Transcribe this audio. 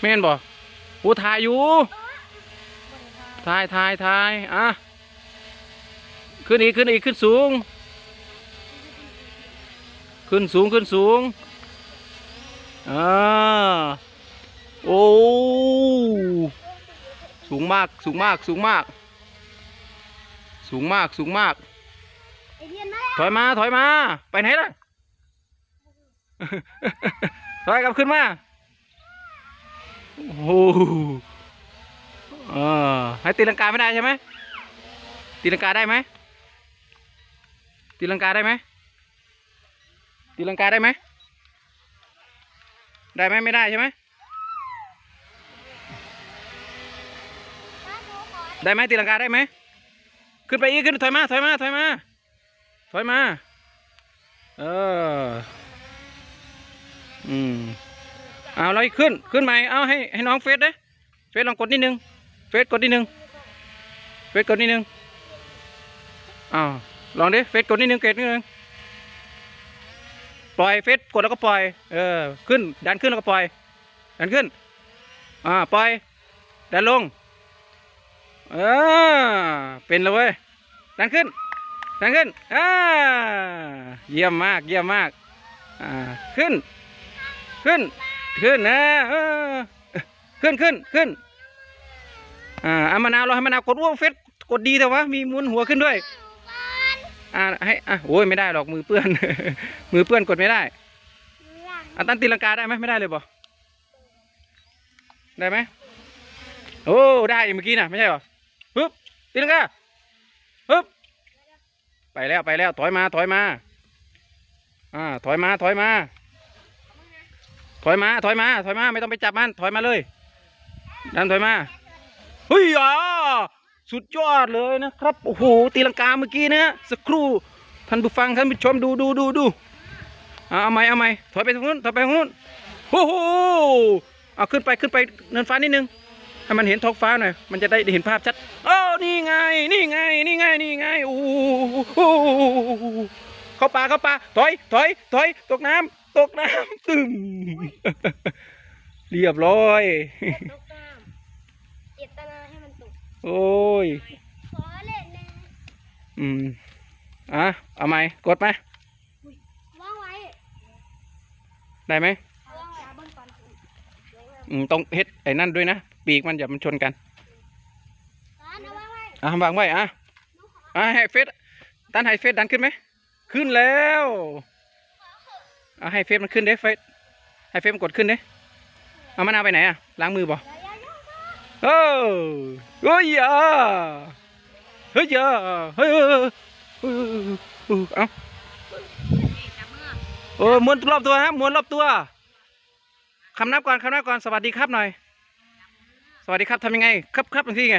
แม่นบ่โอ้ถ่ายอยู่ถ่ายถ่ายถ่ายอะขึ้นอีกขึ้นอีกขึ้นสูง ขึ้นสูงขึ้นสูงอ่าโอ้สูงมากสูงมากสูงมาก สูงมากสูงมากไอเดียนมาถอยมาถอยมา ไปไหนล่ะ ถอยกลับขึ้นมา โอ้โหเออให้ตีลังกาไม่ได้ใช่ไหมตีลังกาได้ไหมตีลังกาได้ไหมตีลังกาได้ไหมได้ไหมไม่ได้ใช่ไหมได้ไหมตีลังกาได้ไหมขึ้นไปอีกขึ้นถอยมาถอยมาถอยมาถอยมาเอออืม เอาเลยขึ้นขึ้นใหม่เอาให้ให้น้องเฟสเด้เฟสลองกดนิดนึงเฟสกดนิดนึงเฟสกดนิดนึงอ้าวลองดิเฟสกดนิดนึงเกดนิดนึงปล่อยเฟสกดแล้วก็ปล่อยเออขึ้นดันขึ้นแล้วก็ปล่อยดันขึ้นอ่าปล่อยดันลงเออเป็นแล้วเว้ยดันขึ้นดันขึ้นอ่าเยี่ยมมากเยี่ยมมากอ่าขึ้นขึ้น ขึ้นนะขึ้นขึ้นขึ้นอ่าเอามะนาวเราให้มะนาวกดว่าเฟสกดดีแต่ว่ามีมุนหัวขึ้นด้วยอ่าให้อะโอ้ยไม่ได้หรอกมือเปื้อน มือเปื้อนกดไม่ได้อันตันตีลังกาได้ไหมไม่ได้เลยบ่ได้ไหมโอ้ได้เมื่อกี้น่ะไม่ใช่หรอปึ๊บตีลังกาปึ๊บไปแล้วไปแล้วถอยมาถอยมาอ่าถอยมาถอยมา ถอยมา ถอยมา ถอยมา ไม่ต้องไปจับมัน ถอยมาเลยดันถอยมาเฮ้ยอสุดยอดเลยนะครับ โอ้โห ตีลังกาเมื่อกี้นะสักครู่ ท่านผู้ฟัง ท่านผู้ชมดูดูดูดูอะเอาไหมเอาไหมถอยไปทางนู้น ถอยไปทางนู้น โอ้โห เอาขึ้นไปขึ้นไปเนินฟ้านิดนึง ให้มันเห็นท้องฟ้าหน่อย มันจะได้เห็นภาพชัดโอ้นี่ไง นี่ไง นี่ไง นี่ไง โอ้โหเข้าป่าเข้าป่าถอย ถอย ถอย ตกน้ำ ตกน้ำตึงเรียบร้อย ตกน้ำเจตนาให้มันตก โอ้ย ขอเล่นนะอืม อะ เอาไหมกดไหมว่างไว้ได้ไหมว่างไว้เบิ้งก่อนสวยงามอืมต้องเฮ็ดไอ้นั่นด้วยนะ ปีกมันอย่ามันชนกัน ร้านเอาว่างไว้อะวางไว้อะ อะให้เฟสตันให้เฟสดันขึ้นไหม ขึ้นแล้ว เอะให้เฟสมันขึ้นเด้เฟสให้เฟสมันกดขึ้นเด้เอามะนาวไปไหนอะล้างมือบ่อย่าอย่าอย่าเออเฮ้ยอะเฮ้ยอะเฮ้ยเฮ้ยเฮ้ยเฮ้ยเฮ้ยเอาเออม้วนรอบตัวฮะม้วนรอบตัวคำนับก่อนคำนับก่อนสวัสดีครับหน่อย สวัสดีครับทำยังไง ครับครับบางทีไง